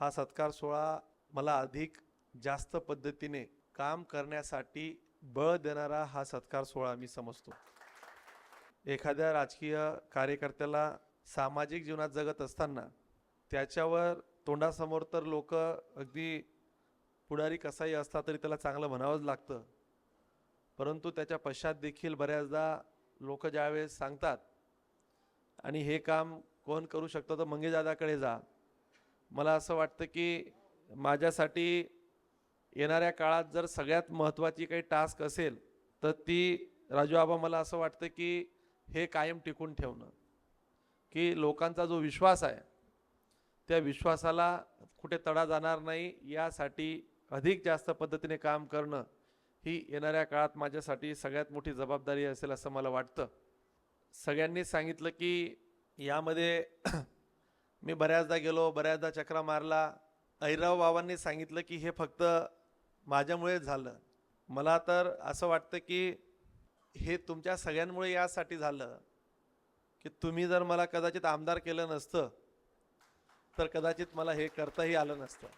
हा सत्कार सोहळा मला अधिक जास्त पद्धतीने काम करण्यासाठी बळ देणारा हा सत्कार सोहळा मी समजतो. एखाद्या राजकीय कार्यकर्त्याला सामाजिक जीवनात जगत असताना त्याच्यावर तोंडासमोर तर लोक अगदी पुढारी कसाही असता तरी त्याला चांगलं म्हणावंच लागतं. परंतु त्याच्या पश्चात देखील बऱ्याचदा लोक ज्यावेळेस सांगतात आणि हे काम कोण करू शकतं? तर मंगेजादाकडे जा. मला असं वाटतं की माझ्यासाठी येणाऱ्या काळात जर सगळ्यात महत्त्वाची काही टास्क असेल तर ती राजू आबा मला असं वाटतं की हे कायम टिकून ठेवणं. की लोकांचा जो विश्वास आहे त्या विश्वासाला कुठे तडा जाणार नाही यासाठी अधिक जास्त पद्धतीने काम करणं ही येणाऱ्या काळात माझ्यासाठी सगळ्यात मोठी जबाबदारी असेल असं मला वाटतं. सगळ्यांनी सांगितलं की यामध्ये मी बऱ्याचदा गेलो बऱ्याचदा चक्रा मारला. ऐराव बाबांनी सांगितलं की हे फक्त माझ्यामुळेच झालं. मला तर असं वाटतं की हे तुमच्या सगळ्यांमुळे यासाठी झालं की तुम्ही जर मला कदाचित आमदार केलं नसतं तर कदाचित मला हे करताही आलं नसतं.